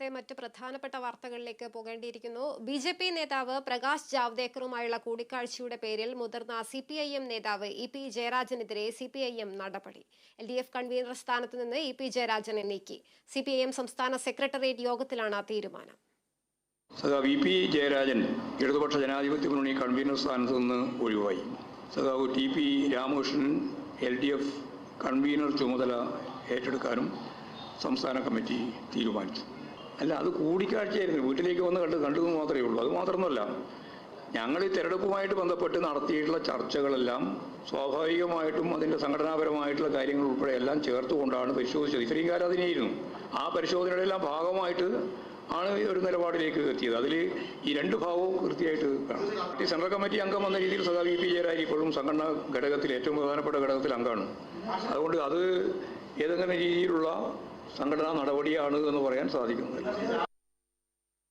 ഇന്നത്തെ മറ്റ് പ്രധാനപ്പെട്ട വാർത്തകളിലേക്ക് പോകേണ്ടിയിരിക്കുന്നു. ബി ജെ പി നേതാവ് പ്രകാശ് ജാവ്ദേക്കറുമായുള്ള കൂടിക്കാഴ്ചയുടെ പേരിൽ മുതിർന്ന സി പി ഐ എം നേതാവ് ഇ പി ജയരാജനെതിരെ സി പി ഐ എം നടപടി. എൽ ഡി എഫ് കൺവീനർ സ്ഥാനത്ത് നിന്ന് ഇ പി ജയരാജനെ നീക്കി. സി പി ഐ എം സംസ്ഥാന സെക്രട്ടേറിയറ്റ് യോഗത്തിലാണ് തീരുമാനം. സഖാവ് വി പി ജയരാജൻ ഇടതുപക്ഷ ജനാധിപത്യ മുന്നണി കൺവീനർ സ്ഥാനത്ത് നിന്ന് ഒഴിവായി. സഖാവ് T P Ramakrishnan L D F convener ചുമതല ഏറ്റെടുക്കാനും സംസ്ഥാന കമ്മിറ്റി തീരുമാനിച്ചു. അല്ല അത് കൂടിക്കാഴ്ചയായിരുന്നു. വീട്ടിലേക്ക് വന്ന് കണ്ട് കണ്ടു മാത്രമേ ഉള്ളൂ. അത് മാത്രമൊന്നുമല്ല ഞങ്ങൾ ഈ തെരഞ്ഞെടുപ്പുമായിട്ട് ബന്ധപ്പെട്ട് നടത്തിയിട്ടുള്ള ചർച്ചകളെല്ലാം സ്വാഭാവികമായിട്ടും അതിന്റെ സംഘടനാപരമായിട്ടുള്ള കാര്യങ്ങൾ ഉൾപ്പെടെ എല്ലാം ചേർത്തുകൊണ്ടാണ് പരിശോധിച്ചത്. ഇത്രയും കാലം അതിനെയായിരുന്നു ആ പരിശോധനയുടെ എല്ലാം ഭാഗമായിട്ട് ആണ് ഈ ഒരു നിലപാടിലേക്ക് എത്തിയത്. അതിൽ ഈ രണ്ട് ഭാഗവും കൃത്യമായിട്ട് കാണും. സെൻട്രൽ കമ്മിറ്റി അംഗം എന്ന രീതിയിൽ സദാ വി പി ജയരാജ് ഇപ്പോഴും സംഘടന ഘടകത്തിൽ ഏറ്റവും പ്രധാനപ്പെട്ട ഘടകത്തിൽ അംഗമാണ്. അതുകൊണ്ട് അത് ഏതെങ്കിലും രീതിയിലുള്ള സംഘടനാ നടപടിയാണ് എന്ന് പറയാൻ സാധിക്കുന്നില്ല.